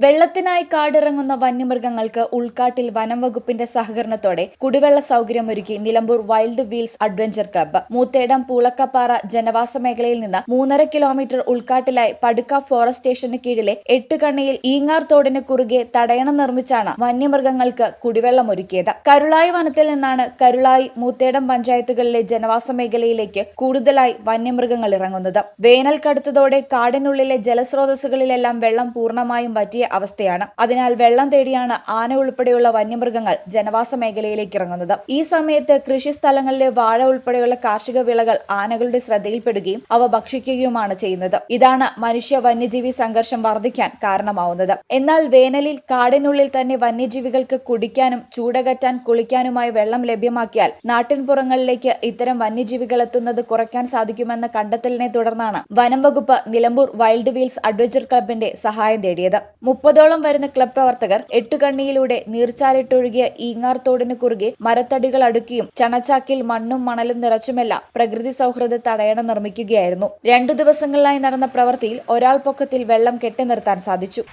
വെള്ളത്തിനായി കാടിറങ്ങുന്ന വന്യമൃഗങ്ങൾക്ക് ഉൾക്കാട്ടിൽ വനം വകുപ്പിന്റെ സഹകരണത്തോടെ കുടിവെള്ള സൗകര്യമൊരുക്കി Nilambur wild wheels adventure club. Moothedam Poolakkappara ജനവാസ മേഖലയിൽ നിന്ന് മൂന്നര കിലോമീറ്റർ ഉൾക്കാട്ടിലായി പടുക്ക ഫോറസ്റ്റ് സ്റ്റേഷന് കീഴിലെ എട്ടുകണ്ണിയിൽ ഈങ്ങാർ തോടിന് കുറുകെ തടയണം നിർമ്മിച്ചാണ് വന്യമൃഗങ്ങൾക്ക് കുടിവെള്ളം ഒരുക്കിയത് കരുളായി വനത്തിൽ നിന്നാണ് കരുളായി മൂത്തേടം പഞ്ചായത്തുകളിലെ ജനവാസ മേഖലയിലേക്ക് കൂടുതലായി വന്യമൃഗങ്ങൾ ഇറങ്ങുന്നത്. വേനൽ കടുത്തതോടെ കാടിനുള്ളിലെ ജലസ്രോതസ്സുകളിലെല്ലാം വെള്ളം പൂർണമായും വറ്റിയ അവസ്ഥയാണ്. അതിനാൽ വെള്ളം തേടിയാണ് ആന ഉൾപ്പെടെയുള്ള വന്യമൃഗങ്ങൾ ജനവാസ മേഖലയിലേക്ക് ഇറങ്ങുന്നത്. ഈ സമയത്ത് കൃഷി സ്ഥലങ്ങളിലെ വാഴ ഉൾപ്പെടെയുള്ള കാർഷിക വിളകൾ ആനകളുടെ ശ്രദ്ധയിൽപ്പെടുകയും അവ ഭക്ഷിക്കുകയുമാണ് ചെയ്യുന്നത്. ഇതാണ് മനുഷ്യ വന്യജീവി സംഘർഷം വർദ്ധിക്കാൻ കാരണമാവുന്നത്. എന്നാൽ വേനലിൽ കാടിനുള്ളിൽ തന്നെ വന്യജീവികൾക്ക് കുടിക്കാനും ചൂടകറ്റാൻ കുളിക്കാനുമായി വെള്ളം ലഭ്യമാക്കിയാൽ നാട്ടിൻപുറങ്ങളിലേക്ക് ഇത്തരം വന്യജീവികൾ എത്തുന്നത് കുറയ്ക്കാൻ സാധിക്കുമെന്ന കണ്ടെത്തലിനെ തുടർന്നാണ് വനം വകുപ്പ് നിലമ്പൂർ വൈൽഡ് വീൽസ് അഡ്വഞ്ചർ ക്ലബിന്റെ സഹായം തേടിയത്. മുപ്പതോളം വരുന്ന ക്ലബ് പ്രവർത്തകർ എട്ടുകണ്ണിയിലൂടെ നീർച്ചാലിട്ടൊഴുകിയ ഈങ്ങാർ തോടിന് കുറുകെ മരത്തടികൾ അടുക്കിയും ചണച്ചാക്കിൽ മണ്ണും മണലും നിറച്ചുമെല്ലാം പ്രകൃതി സൗഹൃദ തടയണ നിർമ്മിക്കുകയായിരുന്നു. രണ്ടു ദിവസങ്ങളിലായി നടന്ന പ്രവൃത്തിയിൽ ഒരാൾ പൊക്കത്തിൽ വെള്ളം കെട്ടിനിർത്താൻ സാധിച്ചു.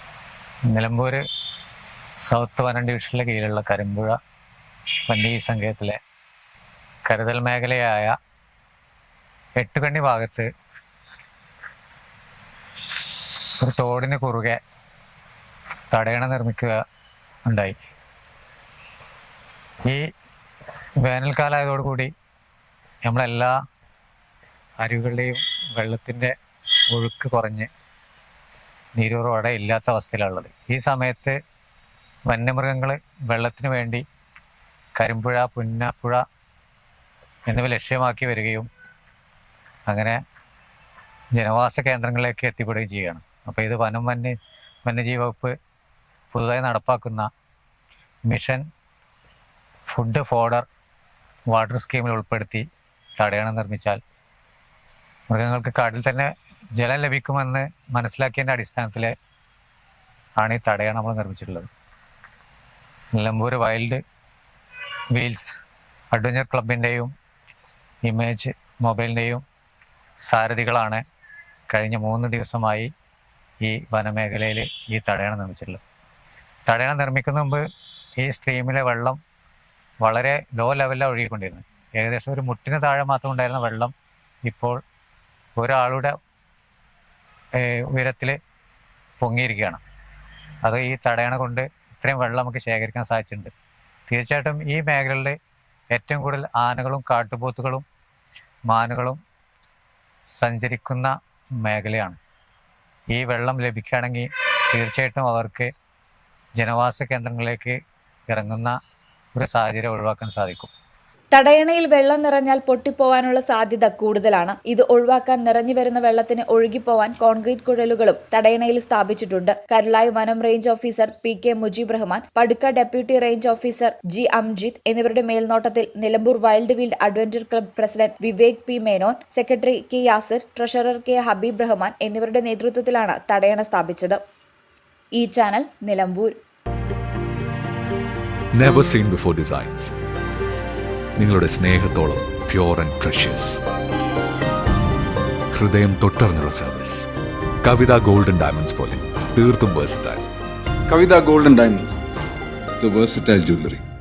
നിലമ്പൂർ സൗത്ത് വനം ഡിവിഷനിലെ കീഴിലുള്ള കരിമ്പുഴ വന്യജീവി സങ്കേതത്തിലെ കരുതൽ മേഖലയായ എട്ടുകണ്ണി ഭാഗത്ത് ഒരു തോടിന് കുറുകെ തടയണ നിർമ്മിക്കുക ഉണ്ടായി. ഈ വേനൽക്കാലമായതോടുകൂടി നമ്മളെല്ലാ അരുവികളുടെയും വെള്ളത്തിന്റെ ഒഴുക്ക് കുറഞ്ഞ് നീരുറവടെ ഇല്ലാത്ത അവസ്ഥയിലുള്ളത് ഈ സമയത്ത് വന്യമൃഗങ്ങൾ വെള്ളത്തിന് വേണ്ടി കരിമ്പുഴ പുന്നപ്പുഴ എന്നിവ ലക്ഷ്യമാക്കി വരികയും അങ്ങനെ ജനവാസ കേന്ദ്രങ്ങളിലേക്ക് എത്തിപ്പെടുകയും ചെയ്യുകയാണ്. അപ്പോൾ ഇത് വനം വന്യ വന്യജീവ വകുപ്പ് പുതുതായി നടപ്പാക്കുന്ന മിഷൻ ഫുഡ് ഫോർഡർ വാട്ടർ സ്കീമിൽ ഉൾപ്പെടുത്തി തടയണം നിർമ്മിച്ചാൽ മൃഗങ്ങൾക്ക് കാട്ടിൽ തന്നെ ജലം ലഭിക്കുമെന്ന് മനസ്സിലാക്കിയതിന്റെ അടിസ്ഥാനത്തിൽ ആണ് ഈ തടയണം നമ്മൾ നിർമ്മിച്ചിട്ടുള്ളത്. നിലമ്പൂർ വൈൽഡ് വീൽസ് അഡ്വഞ്ചർ ക്ലബിന്റെയും ഇമേജ് മൊബൈലിന്റെയും സാരഥികളാണ് കഴിഞ്ഞ മൂന്ന് ദിവസമായി ഈ വനമേഖലയിൽ ഈ തടയണം നിർമ്മിച്ചിട്ടുള്ളത്. തടയണം നിർമ്മിക്കുന്ന മുമ്പ് ഈ സ്ട്രീമിലെ വെള്ളം വളരെ ലോ ലെവലിലാണ് ഒഴുകിക്കൊണ്ടിരുന്നത്. ഏകദേശം ഒരു മുട്ടിന് താഴെ മാത്രം ഉണ്ടായിരുന്ന വെള്ളം ഇപ്പോൾ ഒരാളുടെ ഉയരത്തിൽ പൊങ്ങിയിരിക്കുകയാണ്. അത് ഈ തടയണ കൊണ്ട് ഇത്രയും വെള്ളം നമുക്ക് ശേഖരിക്കാൻ സാധിച്ചിട്ടുണ്ട്. തീർച്ചയായിട്ടും ഈ മേഖലകളിൽ ഏറ്റവും കൂടുതൽ ആനകളും കാട്ടുപോത്തുകളും മാനുകളും സഞ്ചരിക്കുന്ന മേഖലയാണ്. ഈ വെള്ളം ലഭിക്കുകയാണെങ്കിൽ തീർച്ചയായിട്ടും അവർക്ക് ജനവാസ കേന്ദ്രങ്ങളിലേക്ക് ഇറങ്ങുന്ന ഒരു സാഹചര്യം ഒഴിവാക്കാൻ സാധിക്കും. തടയണയിൽ വെള്ളം നിറഞ്ഞാൽ പൊട്ടിപ്പോവാനുള്ള സാധ്യത കൂടുതലാണ്. ഇത് ഒഴിവാക്കാൻ നിറഞ്ഞു വരുന്ന വെള്ളത്തിന് ഒഴുകിപ്പോവാൻ കോൺക്രീറ്റ് കുഴലുകളും തടയണയിൽ സ്ഥാപിച്ചിട്ടുണ്ട്. കരുളായി വനം range officer P K Mujeeb Rahman Padukka deputy range officer G Amjith എന്നിവരുടെ മേൽനോട്ടത്തിൽ Nilambur wild wheels adventure club president Vivek P Menon secretary K Yasir treasurer K Habeeb Rahman എന്നിവരുടെ നേതൃത്വത്തിലാണ് തടയണ സ്ഥാപിച്ചത്. ഈ channel Nilambur. Never seen before designs നിങ്ങളുടെ സ്നേഹത്തോളം pure and precious ഹൃദയം തൊട്ടറിഞ്ഞുള്ള സർവീസ് കവിത ഗോൾഡൻ ഡയമണ്ട്സ് പോലെ തീർത്തും versatile Kavitha golden diamonds the versatile versatile jewelry.